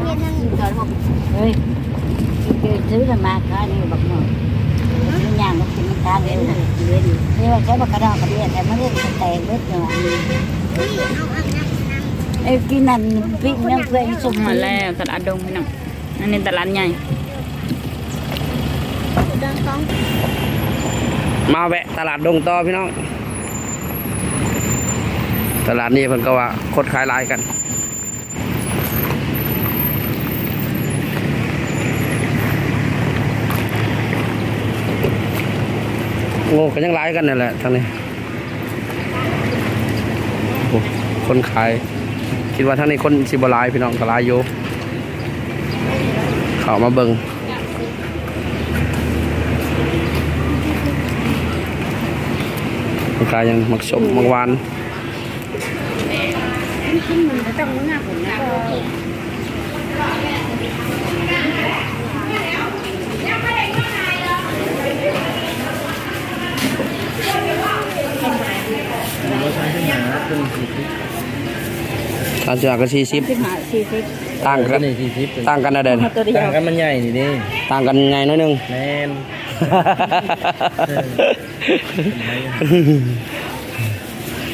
เย็นนั่งจอดผม เฮ้ยเกิดซื้อละมาค้านี่บักหน่อยมันย่างมันกินค้าเล่นน่ะเล่นนี่ว่าใช้บักกระดองกระเดียแต่ไม่ได้แตกเล็ดเนาะ นี่เอาอันนั้นนั่ง ไอ้กินนั่นปิ้งน้ำเพื่อนสุก มาแล้วตลาดดงพี่น้องอันนี้ตลาดใหญ่ เดินต้อง มาแวะตลาดดงต่อพี่น้อง ตลาดนี้เพิ่นก็ว่าคดขายหลายกัน โง่ก็ยังหลายกันนั่แหละทางนี้คนขาย คิดว่าทางนี้คนสิบลายพี่น้องก็ลายอยู่เข้ามาเบิ่งมันกายยังมักชมมักวานขึ้นมันก็ต้องงาผมนะ ก็ตามจากกันสี่สิบขึ้นหาสี่สิบต่างกันนี่สี่สิบต่างกันนะเด่นตัวเดียต่างวกันมันใหญ่นี่ดิต่างกันไงน้อยหนึง แมน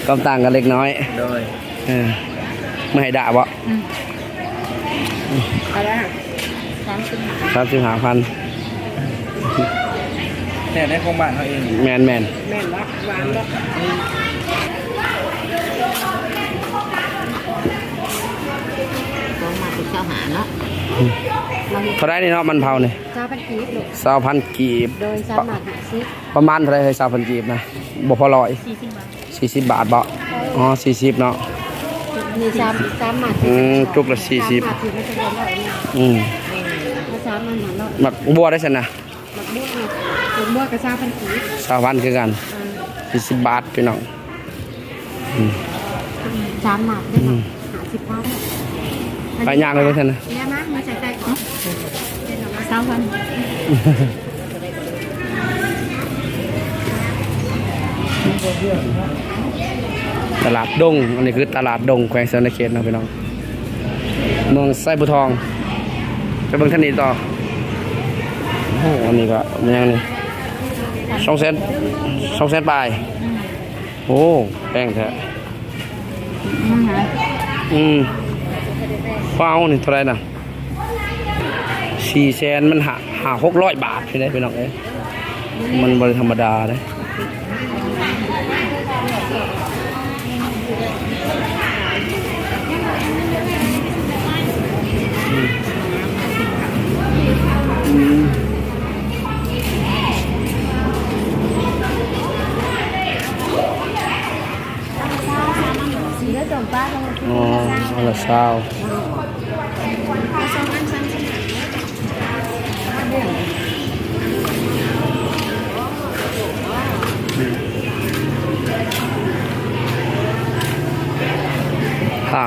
ก็ต่างกันเล็กน้อยโดยเออไม่ให้ด่าบ่ก็ได้สามสิบสามสิบห้าพันแค่ในของบ้านเขาเองแมนแมนแม่นวะหวานวะต้องมาเป็นเจ้าหาเนาะเท่าไรนี่เนาะมันเผาเนี่ยเจ้าพันกีบลูกสาวพันกีบ โดยสามารถหาซิประมาณเท่าไรเลยสาวพันกีบนะบ่พอร้อยสี่สิบบาทสี่สิบบาทบ่อ๋อสี่สิบเนาะมีสามสามหมัดอืมจุกละ40สามหมัดถือว่าจะได้ร้อยหนึ่งอืมถ้าสามหมัดหมัดร้อยหมักบัวได้สินะหมักบัวหมักหมักบัวกับซาพันกีบสาวพันคือกันสี่สิบบาทพี่น้องสามหมัดได้หมักหาสิบบาท ไปย่างเลยเพื่อนนะเนี่ยนะมาใส่ใจก่อนสามพันตลาดดง อันนี้คือตลาดดงแขวงสนเขตนะพี่น้องเมืองไส้บุทองไปเบิ่งท่านนี้ต่อโอ้โหอันนี้ก็มันยังนี่สองเซนสองเซนปลายโอ้แพงแท้อืม ว้าวนี่เท่าไหรนะสี่แสนมันหาหาหกร้อยบาทพี่ได้พี่น้องเอ้ยมันบริธรรมดาเลยอ๋อเอาละเช้า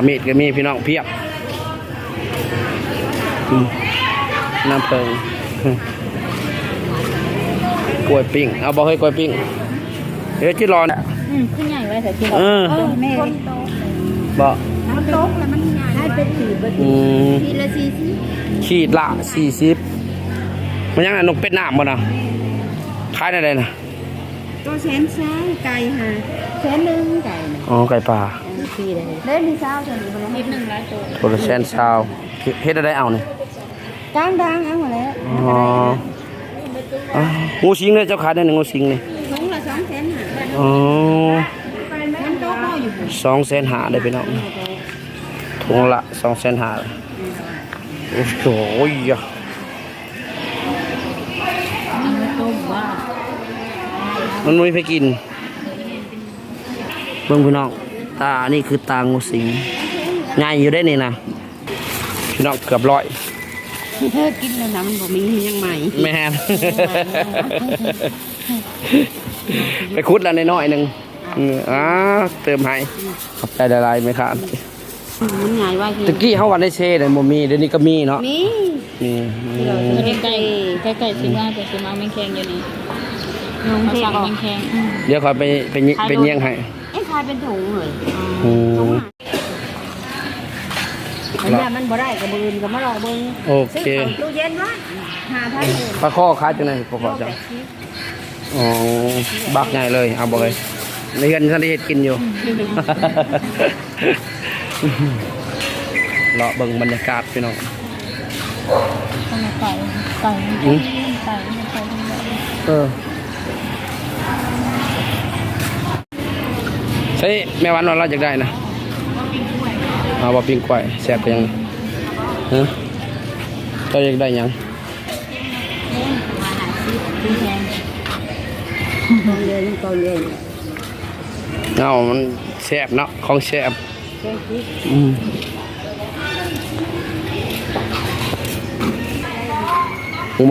ผ้ามีดก็มีพี่น้องเพียบอืมน้ำเพิงกล้วยปิ้ง เอาบอกให้กล้วยปิ้งเฮ้ยที่รอนะอืมขึ้นใหญ่ไว้แต่ที่เออแม่บอกน้ำโต๊ะแล้วมันใหญ่ให้เป็นสีเบอร์อืมทีละสี่สิบขีดละสี่สิบมันยังไงนกเป็ดน้ำบ่นะขายได้เลยนะ ตัวแสนซ้ายไก่ฮะแสนหนึ่งไก่นะอ๋อไก่ป่าสี่เลยเล่นมีเช้าตัวนี้คนละนิดหนึ่งร้อยตัวตัวละแสนซาวเฮ็ดอะไรเอาเนี่ยจ้างดังเอาหมดแล้วอ๋ออ๋องูสิงเลยเจ้าขายได้หนึ่งงูสิงเลยถุงละสองแสนห้าอ๋อมันโต๊ะพ่ออยู่สองแสนหาได้ไปเนาะถุงละสองแสนหาโอ้โหยะต้มว่า มันไม่ไปกิน เบิ่งพี่น้อง ตา นี่คือตางูสิงง่ายอยู่ได้นี่นะพี่น้องเกือบร้อยเธอกินแล้วนะมันบ่มียังใหม่แม่นไปคุดแล้วน้อยๆหนึ่งอืมอ่าเติมให้ขอบใจละลายไหมครับมันใหญ่ว่าที่ตะกี้เขาวันได้เช่เลยบ่มีเดี๋ยวนี้ก็มีเนาะนี่นี่อืมใกล้ใกล้ใกล้ใกล้ๆสิว่าแต่สิมาไม่แข็งอยู่นี่น้ องมาเทสั่งออกไม่แข็งอืมเดี๋ยวคอยไปไปยิไปเยี่ยงให้ไอ้คายเป็นถุงเลยอืถุงมหาอันนี้มันบ่ได้กับบืนกับมะรอเบิ่งโอเคตู้เย็นวะหาพันเองปลาข้อขายจังไดปลาข้อจังอ๋อบักใหญ่เลยเอาบ่เลยในเฮือนท่านได้เฮ็ดกินอยู่ เลาะเบิ่งบรรยากาศพี่น้องต้องมาไก่ไก่อืมไก่ไก่ทั้งหมดเออ ใช่แม่วันว่าเราอยากได้นะเอาบ่ปิ้งกล้วยแซ่บยังฮะเจ้าอยากได้ยังเอามันแซ่บเนาะของแซ่บแค่คิดอื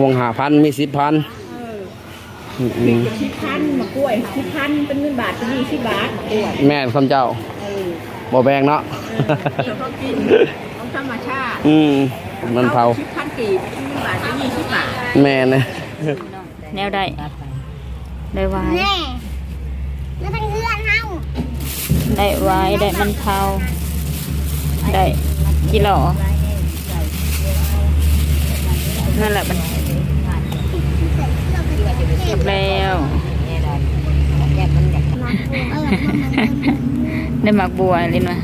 มงหาพันมีสิบพัน อืมสิบพันมากล้วยสิบพันเป็นเงินบาทเป็นยี่สิบบาทมากล้วยแม่นคำเจ้าเออบ่แบงเนาะเฉพาะกินของธรรมชาติอืมมันเผาสิบพันกีบเป็นเงินบาทเป็นยี่สิบบาทแม่นะแนวได้ได้ไว้แน่แล้วเป็นเพื่อนเฮาได้ไว้ได้มันเผาได้กิโลนั่นแหละมันจบแล้ว เอ